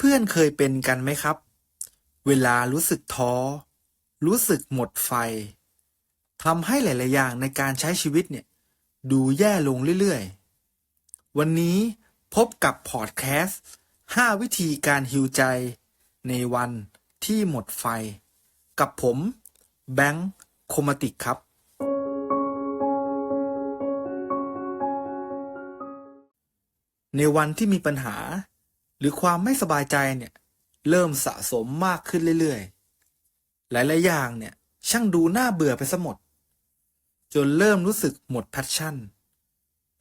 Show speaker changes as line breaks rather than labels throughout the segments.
เพื่อนๆเคยเป็นกันไหมครับ เวลารู้สึกท้อ รู้สึกหมดไฟทำให้หลายๆอย่างในการใช้ชีวิตเนี่ย ดูแย่ลงเรื่อยๆ วันนี้พบกับพอดแคสต์ 5 วิธีการฮิวใจ ในวันที่หมดไฟ กับผมแบงค์โคมติกครับ ในวันที่มีปัญหา หรือความไม่สบายใจเนี่ยเริ่มสะสมมากขึ้นเรื่อยๆ หลายๆอย่างเนี่ยช่างดูน่าเบื่อไปซะหมด จนเริ่มรู้สึกหมดแพชชั่น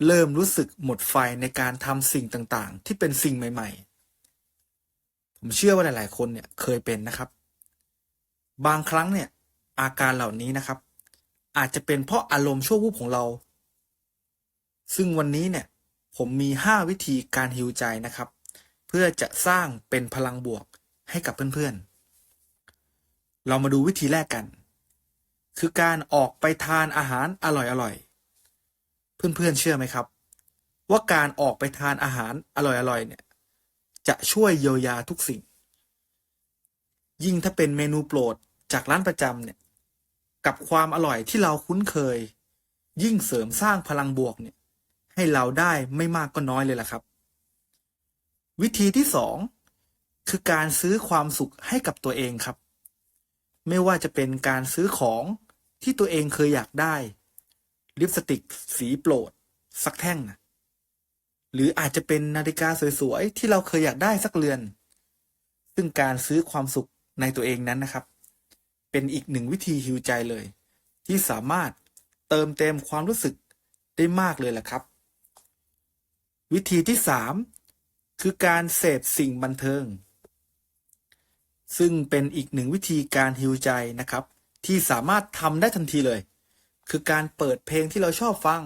เริ่มรู้สึกหมดไฟในการทำสิ่งต่างๆ ที่เป็นสิ่งใหม่ ๆ ผมเชื่อว่าหลาย ๆ คนเนี่ยเคยเป็นนะครับ บางครั้งเนี่ยอาการเหล่านี้นะครับ อาจจะเป็นเพราะอารมณ์ชั่ววูบของเรา ซึ่งวันนี้เนี่ยผมมี 5 วิธีการฮิวใจนะครับ เพื่อจะสร้างเป็นพลังบวกให้กับเพื่อนๆ เรามาดูวิธีแรกกัน คือการออกไปทานอาหารอร่อยๆ เพื่อนๆเชื่อไหมครับ ว่าการออกไปทานอาหารอร่อยๆเนี่ยจะช่วยเยียวยาทุกสิ่ง ยิ่งถ้าเป็นเมนูโปรดจากร้านประจำเนี่ยกับความอร่อยที่เราคุ้นเคย ยิ่งเสริมสร้างพลังบวกเนี่ยให้เราได้ไม่มากก็น้อยเลยล่ะครับ วิธีที่สองคือการซื้อความสุขให้กับตัวเองครับ ไม่ว่าจะเป็นการซื้อของที่ตัวเองเคยอยากได้ ลิปสติกสีโปรด สักแท่งนะหรืออาจจะเป็นนาฬิกาสวยๆ ที่เราเคยอยากได้สักเรือน ซึ่งการซื้อความสุขในตัวเองนั้นนะครับ เป็นอีกหนึ่งวิธีฮิวใจเลย ที่สามารถเติมเต็มความรู้สึกได้มากเลยแหละครับ วิธีที่3 คือการเสพสิ่งบันเทิง ซึ่งเป็นอีกหนึ่งวิธีการฮิวใจนะครับ ที่สามารถทำได้ทันทีเลย คือการเปิดเพลงที่เราชอบฟัง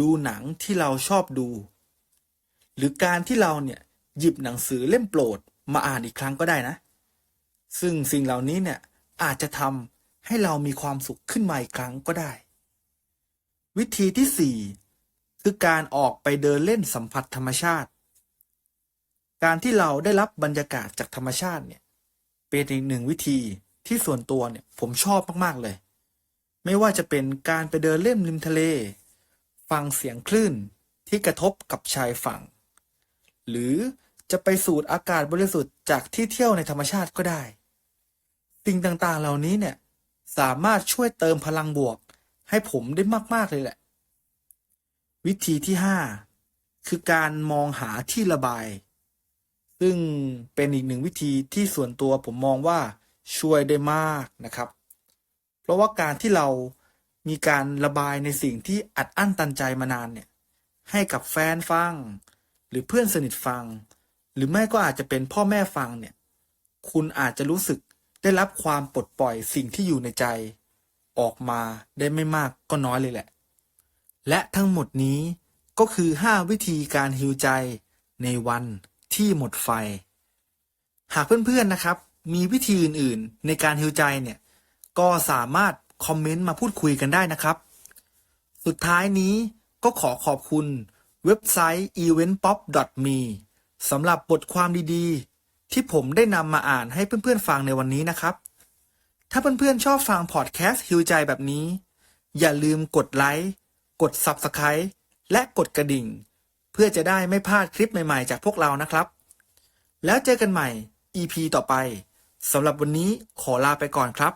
ดูหนังที่เราชอบดู หรือการที่เราเนี่ยหยิบหนังสือเล่มโปรดมาอ่านอีกครั้งก็ได้นะ ซึ่งสิ่งเหล่านี้เนี่ยอาจจะทำให้เรามีความสุขขึ้นมาอีกครั้งก็ได้ วิธีที่ 4 คือการออกไปเดินเล่นสัมผัสธรรมชาติ การที่เราได้รับบรรยากาศจากธรรมชาติเนี่ยเป็นอีกหนึ่งวิธีที่ส่วนตัวเนี่ยผมชอบมากๆเลย ไม่ว่าจะเป็นการไปเดินเล่นริมทะเล ฟังเสียงคลื่นที่กระทบกับชายฝั่ง หรือจะไปสูดอากาศบริสุทธิ์จากที่เที่ยวในธรรมชาติก็ได้ สิ่งต่างๆเหล่านี้เนี่ยสามารถช่วยเติมพลังบวก ให้ผมได้มากๆเลยแหละ วิธีที่ 5 คือการมองหาที่ระบาย ซึ่งเป็นอีกหนึ่งวิธีที่ส่วนตัวผมมองว่าช่วยได้มากนะครับ เพราะว่าการที่เรามีการระบายในสิ่งที่อัดอั้นตันใจมานานเนี่ยให้กับแฟนฟัง หรือเพื่อนสนิทฟัง หรือไม่ก็อาจจะเป็นพ่อแม่ฟังเนี่ยคุณอาจจะรู้สึกได้รับความปลดปล่อยสิ่งที่อยู่ในใจ ออกมาได้ไม่มากก็น้อยเลยแหละ และทั้งหมดนี้ก็คือ 5 วิธีการฮิวใจในวัน ที่หมดไฟ หากเพื่อนๆนะครับ มีวิธีอื่นๆ ในการฮิวใจเนี่ย ก็สามารถคอมเมนต์มาพูดคุยกันได้นะครับ สุดท้ายนี้ก็ขอขอบคุณเว็บไซต์ eventpop.me สำหรับบทความดีๆ ที่ผมได้นำมาอ่านให้เพื่อนๆฟังในวันนี้นะครับ ถ้าเพื่อนๆชอบฟังพอดแคสต์ฮิวใจแบบนี้ อย่าลืมกดไลค์ กด Subscribe และกดกระดิ่ง พื่อจะได้ไม่พลาดคลิปใหม่ๆ จากพวกเรานะครับ แล้วเจอกันใหม่ EP ต่อไปสำหรับวันนี้ขอลาไปก่อนครับ